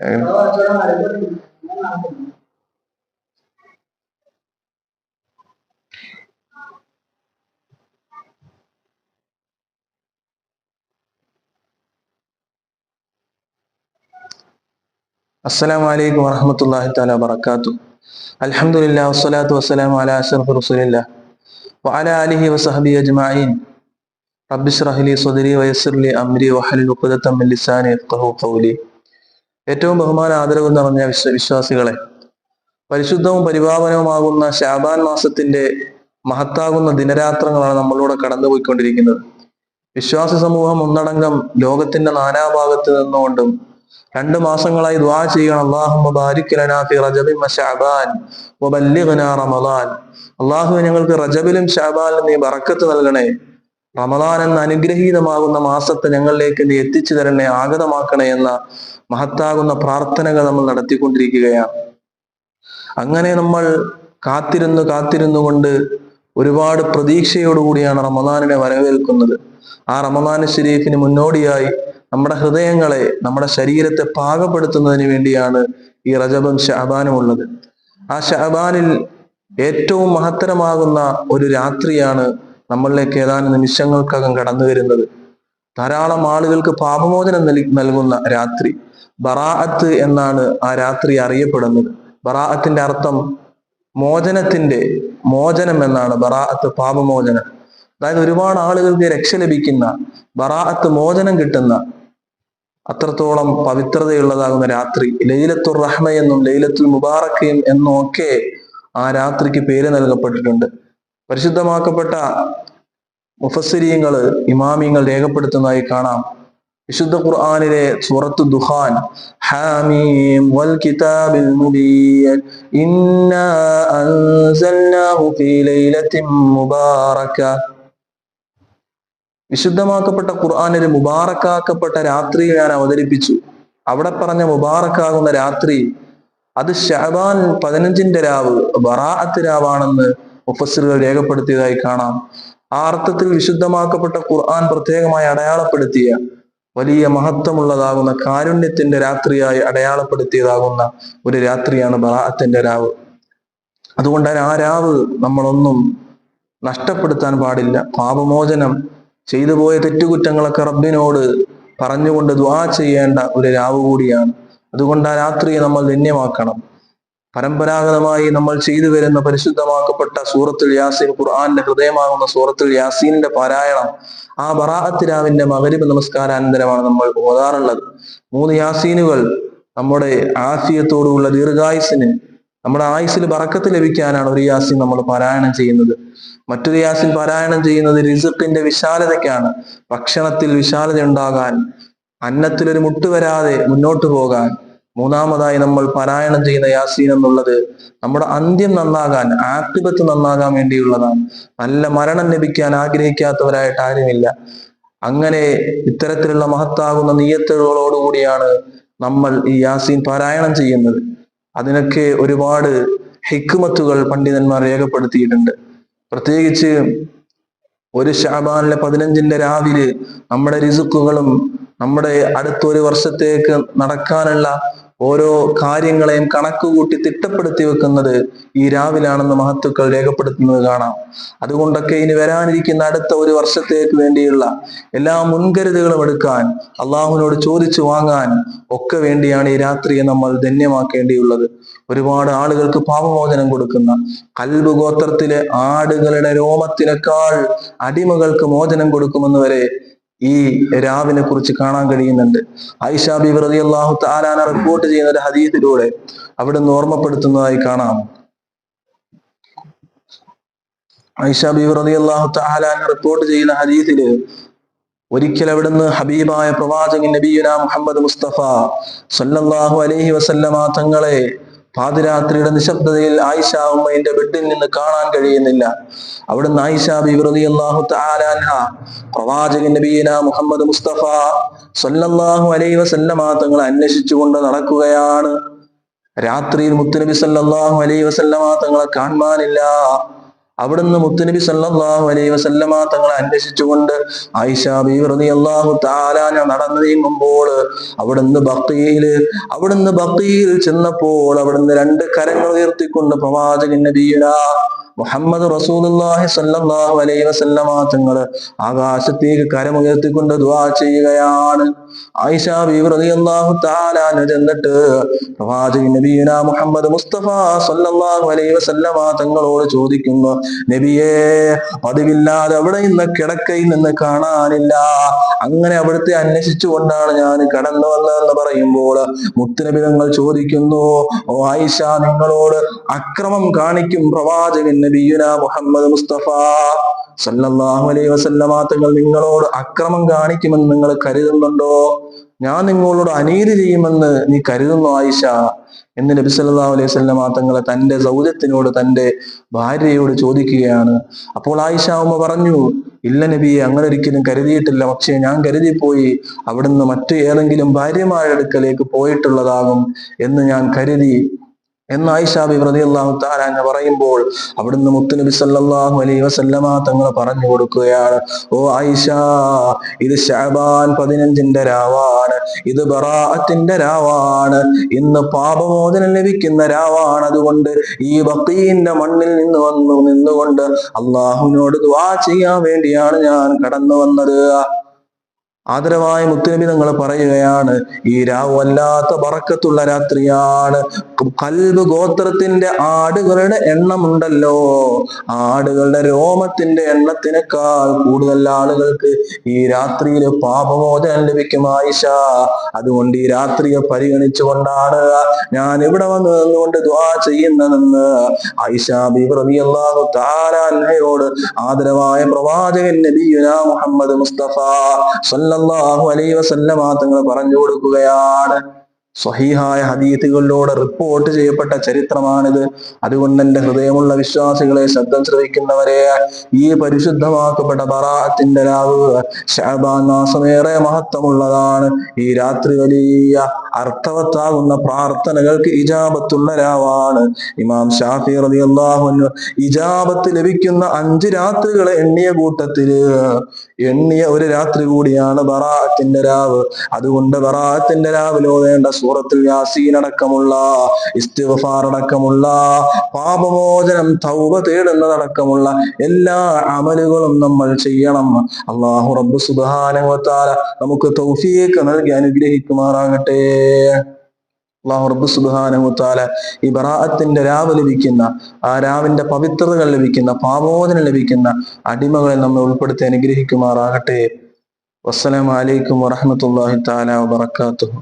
يعني السلام عليكم ورحمة الله تعالى وبركاته. الحمد لله والصلاة والسلام على أشرف رسول الله وعلى آله وصحبه أجمعين. رب اشرح لي صدري ويسر لي أمري وحلل عقدة من لساني يفقه قولي. ഏറ്റവും ബഹുമാന ആദരവ് നിറഞ്ഞ വിശ്വ വിശ്വാസികളെ പരിശുദ്ധവും പരിപാവനവുമാകുന്ന ശാബാൻ മാസത്തിന്റെ മഹത്താകുന്ന ദിനരാത്രങ്ങളാണ് നമ്മളിലൂടെ കടന്നുപോയിക്കൊണ്ടിരിക്കുന്നത്. വിശ്വാസ സമൂഹം ഒന്നടങ്കം ലോകത്തിന്റെ നാനാഭാഗത്ത് നിന്നുകൊണ്ടും രണ്ട് മാസങ്ങളായി ദ്വാ ചെയ്യണം. അള്ളാഹു ഞങ്ങൾക്ക് റജബിലും ഷാബാലും നീ ബറക്കത്ത് നൽകണേ. റമളാൻ എന്ന അനുഗ്രഹീതമാകുന്ന മാസത്തെ ഞങ്ങളിലേക്ക് നീ എത്തിച്ചു തരണേ ആഗതമാക്കണേ എന്ന മഹത്താകുന്ന പ്രാർത്ഥനകൾ നമ്മൾ നടത്തിക്കൊണ്ടിരിക്കുകയാണ്. അങ്ങനെ നമ്മൾ കാത്തിരുന്നു കാത്തിരുന്നു കൊണ്ട് ഒരുപാട് പ്രതീക്ഷയോടുകൂടിയാണ് റമദാനിനെ വരവേൽക്കുന്നത്. ആ റമദാൻ ഷെരീഫിന് മുന്നോടിയായി നമ്മുടെ ഹൃദയങ്ങളെ നമ്മുടെ ശരീരത്തെ പാകപ്പെടുത്തുന്നതിന് വേണ്ടിയാണ് ഈ റജബും ഷഹബാനും ഉള്ളത്. ആ ഷഹബാനിൽ ഏറ്റവും മഹത്തരമാകുന്ന ഒരു രാത്രിയാണ് നമ്മളിലേക്ക് ഏതാനും നിമിഷങ്ങൾക്കകം കടന്നു വരുന്നത്. ധാരാളം ആളുകൾക്ക് പാപമോചനം നൽകുന്ന രാത്രി. ബറാഅത്ത് എന്നാണ് ആ രാത്രി അറിയപ്പെടുന്നത്. ബറാഅത്തിന്റെ അർത്ഥം മോചനത്തിന്റെ മോചനം എന്നാണ്. ബറാഅത്ത് പാപമോചനം. അതായത് ഒരുപാട് ആളുകൾക്ക് രക്ഷ ലഭിക്കുന്ന ബറാഅത്ത് മോചനം കിട്ടുന്ന അത്രത്തോളം പവിത്രതയുള്ളതാകുന്ന രാത്രി. ലൈലത്തുർ റഹ്മ എന്നും ലൈലത്തുൽ മുബാറക്കയും എന്നും ഒക്കെ ആ രാത്രിക്ക് പേര് നൽകപ്പെട്ടിട്ടുണ്ട്. പരിശുദ്ധമാക്കപ്പെട്ട മുഫസരിയങ്ങൾ ഇമാമിങ്ങൾ രേഖപ്പെടുത്തുന്നതായി കാണാം. വിശുദ്ധ ഖുർആാനിലെ സൂറത്തു ദുഹാൻ ഹാമീം വൽ കിതാബിൽ മുബീൻ ഇന്നാ അൻസൽനാഹു ഫീ ലൈലത്തിൻ മുബാറക. വിശുദ്ധമാക്കപ്പെട്ട ഖുർആനിൽ മുബാറക്കാക്കപ്പെട്ട രാത്രി ഞാൻ അവതരിപ്പിച്ചു. അവിടെ പറഞ്ഞ മുബാറക്കാകുന്ന രാത്രി അത് ഷഹബാൻ പതിനഞ്ചിന്റെ രാവ് ബറാഅത്ത് രാവാണെന്ന് മുഫസ്സിറുകൾ രേഖപ്പെടുത്തിയതായി കാണാം. ആ അർത്ഥത്തിൽ വിശുദ്ധമാക്കപ്പെട്ട ഖുർആൻ പ്രത്യേകമായി അടയാളപ്പെടുത്തിയ വലിയ മഹത്വമുള്ളതാകുന്ന കാരുണ്യത്തിന്റെ രാത്രിയായി അടയാളപ്പെടുത്തിയതാകുന്ന ഒരു രാത്രിയാണ് ബറാഅത്തിന്റെ രാവ്. അതുകൊണ്ടാണ് ആ രാവ് നമ്മളൊന്നും നഷ്ടപ്പെടുത്താൻ പാടില്ല. പാപമോചനം ചെയ്തു പോയ തെറ്റുകുറ്റങ്ങളൊക്കെ റബ്ബിനോട് പറഞ്ഞുകൊണ്ട് ദ്വാ ചെയ്യേണ്ട ഒരു രാവ് കൂടിയാണ്. അതുകൊണ്ട് ആ രാത്രിയെ നമ്മൾ ധന്യമാക്കണം. പരമ്പരാഗതമായി നമ്മൾ ചെയ്തു വരുന്ന പരിശുദ്ധമാക്കപ്പെട്ട സൂറത്തുൽ യാസീൻ ഖുർആാന്റെ ഹൃദയമാകുന്ന സൂറത്തുൽ യാസീനിന്റെ പാരായണം ആ ബറാഅത്തിരാവിന്റെ മകരിബ് നമസ്കാരാനന്തരമാണ് നമ്മൾ ഓതാറുള്ളത്. മൂന്ന് യാസീനുകൾ നമ്മുടെ ആഫിയത്തോടുള്ള ദീർഘായുസിന് നമ്മുടെ ആയുസിൽ ബറക്കത്ത് ലഭിക്കാനാണ് ഒരു യാസിൻ നമ്മൾ പാരായണം ചെയ്യുന്നത്. മറ്റൊരു യാസിൻ പാരായണം ചെയ്യുന്നത് റിസുക്കിന്റെ വിശാലതയ്ക്കാണ്. ഭക്ഷണത്തിൽ വിശാലത ഉണ്ടാകാൻ അന്നത്തിലൊരു മുട്ട് വരാതെ മുന്നോട്ട് പോകാൻ മൂന്നാമതായി നമ്മൾ പാരായണം ചെയ്യുന്ന യാസീൻ എന്നുള്ളത് നമ്മുടെ അന്ത്യം നന്നാകാൻ ആക്തിപത്ത് നന്നാകാൻ വേണ്ടിയുള്ളതാണ്. നല്ല മരണം ലഭിക്കാൻ ആഗ്രഹിക്കാത്തവരായിട്ട് ആരുമില്ല. അങ്ങനെ ഇത്തരത്തിലുള്ള മഹത്താകുന്ന നീയത്തുകളോടുകൂടിയാണ് നമ്മൾ ഈ യാസീൻ പാരായണം ചെയ്യുന്നത്. അതിനൊക്കെ ഒരുപാട് ഹിക്കുമത്തുകൾ പണ്ഡിതന്മാർ രേഖപ്പെടുത്തിയിട്ടുണ്ട്. പ്രത്യേകിച്ച് ഒരു ഷാബാനിലെ പതിനഞ്ചിന്റെ രാവിലെ നമ്മുടെ രിസുക്കുകളും നമ്മുടെ അടുത്തൊരു വർഷത്തേക്ക് നടക്കാനുള്ള ഓരോ കാര്യങ്ങളെയും കണക്കുകൂട്ടി തിട്ടപ്പെടുത്തി വെക്കുന്നത് ഈ രാവിലാണെന്ന് മഹത്തുക്കൾ രേഖപ്പെടുത്തുന്നത് കാണാം. അതുകൊണ്ടൊക്കെ ഇനി വരാനിരിക്കുന്ന അടുത്ത ഒരു വർഷത്തേക്ക് വേണ്ടിയുള്ള എല്ലാ മുൻകരുതലുകളും എടുക്കാൻ അള്ളാഹുവിനോട് ചോദിച്ചു വാങ്ങാൻ ഒക്കെ വേണ്ടിയാണ് ഈ രാത്രിയെ നമ്മൾ ധന്യമാക്കേണ്ടിയുള്ളത്. ഒരുപാട് ആളുകൾക്ക് പാപമോചനം കൊടുക്കുന്ന കൽബ് ഗോത്രത്തിലെ ആടുകളുടെ രോമത്തിനേക്കാൾ അടിമകൾക്ക് മോചനം കൊടുക്കുമെന്ന് വരെ ഈ രാവിനെ കുറിച്ച് കാണാൻ കഴിയുന്നുണ്ട്. ഐഷാ ബി റതി അള്ളാഹു താലാന റിപ്പോർട്ട് ചെയ്യുന്ന ഒരു ഹദീസിലൂടെ അവിടുന്ന് ഓർമ്മപ്പെടുത്തുന്നതായി കാണാം. ഐഷാ ബി റതി അള്ളാഹു താലാന റിപ്പോർട്ട് ചെയ്യുന്ന ഹദീസിൽ ഒരിക്കൽ അവിടുന്ന് ഹബീബായ പ്രവാചകൻ നബിയുന മുഹമ്മദ് മുസ്തഫ സല്ലല്ലാഹു അലൈഹി വസല്ലമ തങ്ങളെ പാതിരാത്രിയുടെ നിശബ്ദതയിൽ ആയിഷ ഉമ്മയുടെ ബെഡിൽ നിന്ന് കാണാൻ കഴിയുന്നില്ല. അവിടുന്ന് ആയിഷ ബിവൃതി അള്ളാഹു താലാൻഹ പ്രവാചകൻ നബീന മുഹമ്മദ് മുസ്തഫ സല്ലല്ലാഹു അലൈഹി വസല്ലമ തങ്ങളെ അന്വേഷിച്ചുകൊണ്ട് നടക്കുകയാണ്. രാത്രിയിൽ മുത്തുനബി സല്ലല്ലാഹു അലൈഹി വസല്ലമ തങ്ങളെ കാണാനില്ല അവിടുന്ന് മുത്തുനബി സല്ലാഹു അലൈ വസല്ലമ തങ്ങളെ അന്വേഷിച്ചുകൊണ്ട് ആയിഷ ബീവി അള്ളാഹു താലാന നടന്നു നീങ്ങുമ്പോൾ അവിടുന്ന് ഭക്തിയിൽ അവിടുന്ന് ഭക്തിയിൽ ചെന്നപ്പോൾ അവിടുന്ന് രണ്ട് കരങ്ങൾ ഉയർത്തിക്കൊണ്ട് പ്രവാചകൻ നബിയുന മുഹമ്മദ് റസൂലുള്ളാഹി സല്ലല്ലാഹു അലൈഹി വസല്ലമ തങ്ങൾ ആകാശത്തേക്ക് കരമുയർത്തിക്കൊണ്ട് ദുആ ചെയ്യുകയാണ്. ആയിഷ റളിയല്ലാഹു തആല അൻഹ ചെന്നിട്ട് പ്രവാചകൻ നബിയുന മുഹമ്മദ് മുസ്തഫ സല്ലല്ലാഹു അലൈഹി വസല്ലമ തങ്ങളോട് ചോദിക്കുന്നു നബിയേ പതിവില്ലാതെ അവിടെ ഇന്ന് കിടക്കയിൽ നിന്ന് കാണാനില്ല. അങ്ങനെ അവിടുത്തെ അന്വേഷിച്ചുകൊണ്ടാണ് ഞാൻ കടന്നു വന്നതെന്ന് പറയുമ്പോൾ മുത്തുനബി തങ്ങൾ ചോദിക്കുന്നു ഓ ആയിഷ നിങ്ങളോട് അക്രമം കാണിക്കും പ്രവാചകൻ നബിയുന മുഹമ്മദ് മുസ്തഫ. സല്ലല്ലാഹു അലൈഹി വസല്ലമ തങ്ങൾ നിങ്ങളോട് അക്രമം കാണിക്കുമെന്ന് നിങ്ങൾ കരുതുന്നുണ്ടോ? ഞാൻ നിങ്ങളോട് അനീതി ചെയ്യുമെന്ന് നീ കരുതുന്നു ആയിഷ. എന്ന് നബി സല്ലല്ലാഹു അലൈഹി വസല്ലമ തങ്ങൾ തന്റെ സൗജത്തിനോട് തന്റെ ഭാര്യയോട് ചോദിക്കുകയാണ്. അപ്പോൾ ആയിഷ ഉമ്മ പറഞ്ഞു ഇല്ല നബിയെ അങ്ങനെ ഒരിക്കലും കരുതിയിട്ടില്ല. പക്ഷേ ഞാൻ കരുതിപ്പോയി. അവിടുന്ന് മറ്റു ഏതെങ്കിലും ഭാര്യമാരുടെ അടുക്കലേക്ക് പോയിട്ടുള്ളതാകും എന്ന് ഞാൻ കരുതി. എന്ന് ആയിഷ ബി അള്ളാഹു തആല എന്ന് പറയുമ്പോൾ അവിടുന്ന് മുത്തുനബി സല്ലല്ലാഹു അലൈഹി വസല്ലമ തങ്ങൾ പറഞ്ഞു കൊടുക്കുകയാണ്. ഓ ആയിഷ ഇത് ശഅബാൻ പതിനഞ്ചിന്റെ രാവാണ്. ഇത് ബറാഅത്തിന്റെ രാവാണ്. ഇന്ന് പാപമോചനം ലഭിക്കുന്ന രാവാണ്. അതുകൊണ്ട് ഈ ഭക്തിന്റെ മണ്ണിൽ നിന്ന് വന്നു നിന്നുകൊണ്ട് അള്ളാഹുവിനോട് ദുആ ചെയ്യാൻ വേണ്ടിയാണ് ഞാൻ കടന്നു വന്നത് ആദരവായ മുത്തുനബി തങ്ങൾ പറയുകയാണ് ഈ രാവ് വല്ലാത്ത ബറക്കത്തുള്ള രാത്രിയാണ്. കൽബ് ഗോത്രത്തിന്റെ ആടുകളുടെ എണ്ണമുണ്ടല്ലോ. ആടുകളുടെ രോമത്തിന്റെ എണ്ണത്തിനേക്കാൾ കൂടുതൽ ആളുകൾക്ക് ഈ രാത്രിയിൽ പാപമോചനം ലഭിക്കും ആയിഷ. അതുകൊണ്ട് ഈ രാത്രിയെ പരിഗണിച്ചുകൊണ്ടാണ് ഞാൻ ഇവിടെ വന്ന് നിന്നുകൊണ്ട് ദ്വാ ചെയ്യുന്നതെന്ന് ആയിഷ ബി റളിയല്ലാഹു തആല അൻഹയോട് ആദരവായ പ്രവാചകൻ നബിയുന മുഹമ്മദ് മുസ്തഫ സല്ലല്ലാഹു അലൈഹി വസല്ലമ തങ്ങൾ പറഞ്ഞു കൊടുക്കുകയാണ്. സ്വഹീഹായ ഹദീത്തുകളിലൂടെ റിപ്പോർട്ട് ചെയ്യപ്പെട്ട ചരിത്രമാണിത്. അതുകൊണ്ട് എന്റെ ഹൃദയമുള്ള വിശ്വാസികളെ ശബ്ദം ശ്രവിക്കുന്നവരെ ഈ പരിശുദ്ധമാക്കപ്പെട്ട ബറാഅത്തിന്റെ രാവ് ഷാബാൻ മാസമേറെ മഹത്വമുള്ളതാണ്. ഈ രാത്രി വലിയ അർത്ഥവത്താകുന്ന പ്രാർത്ഥനകൾക്ക് ഇജാബത്തുള്ള രാവാണ്. ഇമാം ഷാഫി റളിയല്ലാഹു അൻഹു ഇജാബത്ത് ലഭിക്കുന്ന അഞ്ച് രാത്രികളെ എണ്ണിയ കൂട്ടത്തിൽ എണ്ണിയ ഒരു രാത്രി കൂടിയാണ് ബറാഅത്തിന്റെ രാവ്. അതുകൊണ്ട് ബറാഅത്തിന്റെ രാവിൽ ഓതേണ്ട സൂറത്തുൽ യാസീൻ അടക്കമുള്ള ഇസ്തിഗ്ഫാർ പാപമോചനം തൗബ തേടുന്നതടക്കമുള്ള എല്ലാ അമലുകളും നമ്മൾ ചെയ്യണം. അള്ളാഹു റബ്ബ് വ നമുക്ക് തൗഫീക്ക് നൽകി അനുഗ്രഹിക്കുമാറാകട്ടെ. അള്ളാഹു റബ്ബ് തആല ഈ ബറാഅത്തിന്റെ രാവ് ലഭിക്കുന്ന ആ രാവിന്റെ പവിത്രതകൾ ലഭിക്കുന്ന പാപമോചനം ലഭിക്കുന്ന അടിമകളെ നമ്മൾ ഉൾപ്പെടുത്തി അനുഗ്രഹിക്കുമാറാകട്ടെ. വസ്സലാമലൈക്കും അലൈക്കും വറഹ്മത്തുള്ളാഹി തആല വബറകാതുഹു.